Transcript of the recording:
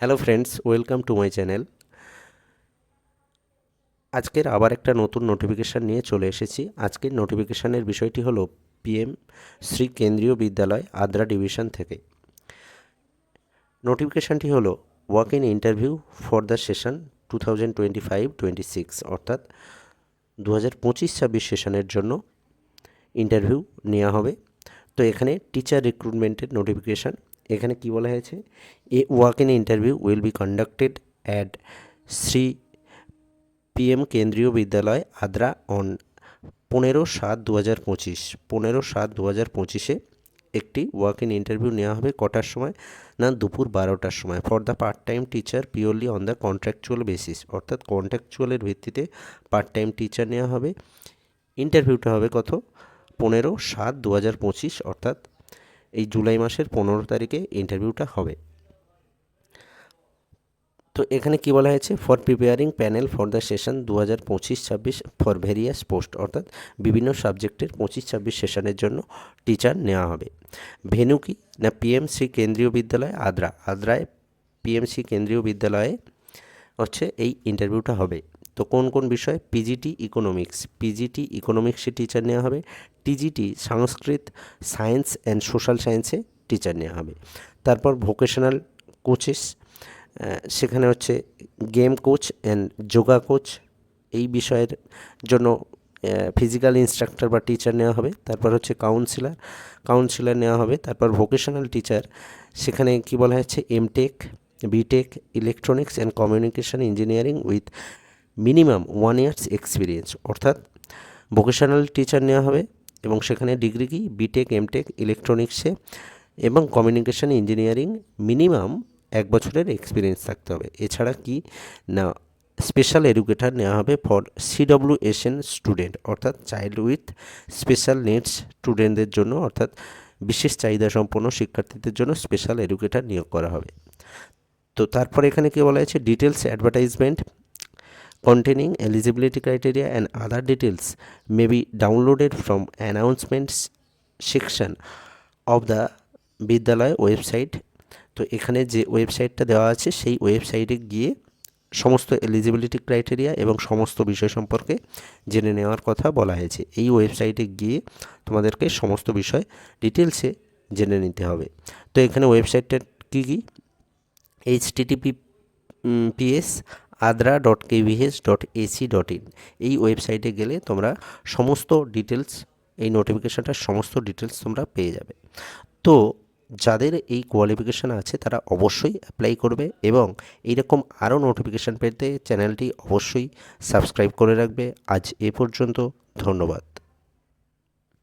Hello friends welcome to my channel আজকের আবার একটা নতুন নোটিফিকেশান নিয়ে চলে এসেছি। আজকের নোটিফিকেশানের বিষয়টি হলো পিএম শ্রী কেন্দ্রীয় বিদ্যালয় আদ্রা ডিভিশন থেকে। নোটিফিকেশানটি হলো walk in interview for the session two thousand twenty five twenty six অর্থাৎ দু হাজার পঁচিশ ছাব্বিশ সেশনের জন্য ইন্টারভিউ নেওয়া হবে। তো এখানে টিচার রিক্রুটমেন্টের নোটিফিকেশান এখানে কি বলা হয়েছে? A walk in interview will be conducted at Shri PM Kendriya Vidyalaya Adra on পনেরো সাত দু হাজার পঁচিশ। পনেরো সাত দু হাজার পঁচিশে একটি ওয়াক ইন ইন্টারভিউ নেওয়া হবে কটার সময়? না, দুপুর বারোটার সময়। For the part time teacher purely on the contractual basis অর্থাৎ কন্ট্রাকচুয়ালের ভিত্তিতে পার্ট টাইম টিচার নেওয়া হবে। ইন্টারভিউটা হবে কত? পনেরো সাত দু হাজার পঁচিশ, অর্থাৎ এই জুলাই মাসের পনেরো তারিখে ইন্টারভিউটা হবে। তো এখানে কি বলা হয়েছে? For preparing panel for the session দু হাজার পঁচিশ ছাব্বিশ ফর ভেরিয়াস পোস্ট অর্থাৎ বিভিন্ন সাবজেক্টের পঁচিশ ছাব্বিশ সেশনের জন্য টিচার নেওয়া হবে। ভেনু কি? না পিএমসি কেন্দ্রীয় বিদ্যালয় আদ্রা? আদ্রায় পিএমসি কেন্দ্রীয় বিদ্যালয়ে হচ্ছে এই ইন্টারভিউটা হবে। তো কোন কোন বিষয়? পিজিটি ইকোনমিক্স পিজিটি ইকোনমিক্সে টিচার নেওয়া হবে। TGT Sanskrit science and social সায়েন্সে টিচার নেওয়া হবে। তারপর ভোকেশনাল কোচেস সেখানে হচ্ছে game coach and yoga coach এই বিষয়ের জন্য ফিজিক্যাল ইনস্ট্রাক্টর বা টিচার নেওয়া হবে। তারপর হচ্ছে কাউন্সিলার কাউন্সিলার নেওয়া হবে। তারপর ভোকেশনাল টিচার সেখানে কি বলা হচ্ছে MTech BTech electronics and communication engineering with minimum one years experience অর্থাৎ ভোকেশনাল টিচার নেওয়া হবে এবং সেখানে ডিগ্রি কি? বিটেক এমটেক ইলেকট্রনিক্সে এবং কমিউনিকেশন ইঞ্জিনিয়ারিং মিনিমাম এক বছরের এক্সপিরিয়েন্স থাকতে হবে। এছাড়া কি? না স্পেশাল এডুকেটার নেওয়া হবে for CW S N student অর্থাৎ চাইল্ড উইথ স্পেশাল নিডস স্টুডেন্টদের জন্য, অর্থাৎ বিশেষ চাহিদা সম্পন্ন শিক্ষার্থীদের জন্য স্পেশাল এডুকেটার নিয়োগ করা হবে। তো তারপরে এখানে কি বলা হয়েছে? Details advertisement containing eligibility criteria and other details may be downloaded from announcements section of the Vidyalaya website তো এখানে যে ওয়েবসাইটটা দেওয়া আছে, সেই ওয়েবসাইটে গিয়ে সমস্ত এলিজিবিলিটি ক্রাইটেরিয়া এবং সমস্ত বিষয় সম্পর্কে জেনে নেওয়ার কথা বলা হয়েছে। এই ওয়েবসাইটে গিয়ে তোমাদেরকে সমস্ত বিষয় ডিটেলসে জেনে নিতে হবে। তো এখানে ওয়েবসাইটটা কী কী? H TTP PS Adra dot KVS dot AC dot in. এই ওয়েবসাইটে গেলে তোমরা সমস্ত ডিটেলস, এই নোটিফিকেশানটার সমস্ত ডিটেলস তোমরা পেয়ে যাবে। তো যাদের এই কোয়ালিফিকেশান আছে, তারা অবশ্যই অ্যাপ্লাই করবে এবং এইরকম আরও নোটিফিকেশান পেতে চ্যানেলটি অবশ্যই সাবস্ক্রাইব করে রাখবে। আজ এ পর্যন্ত, ধন্যবাদ।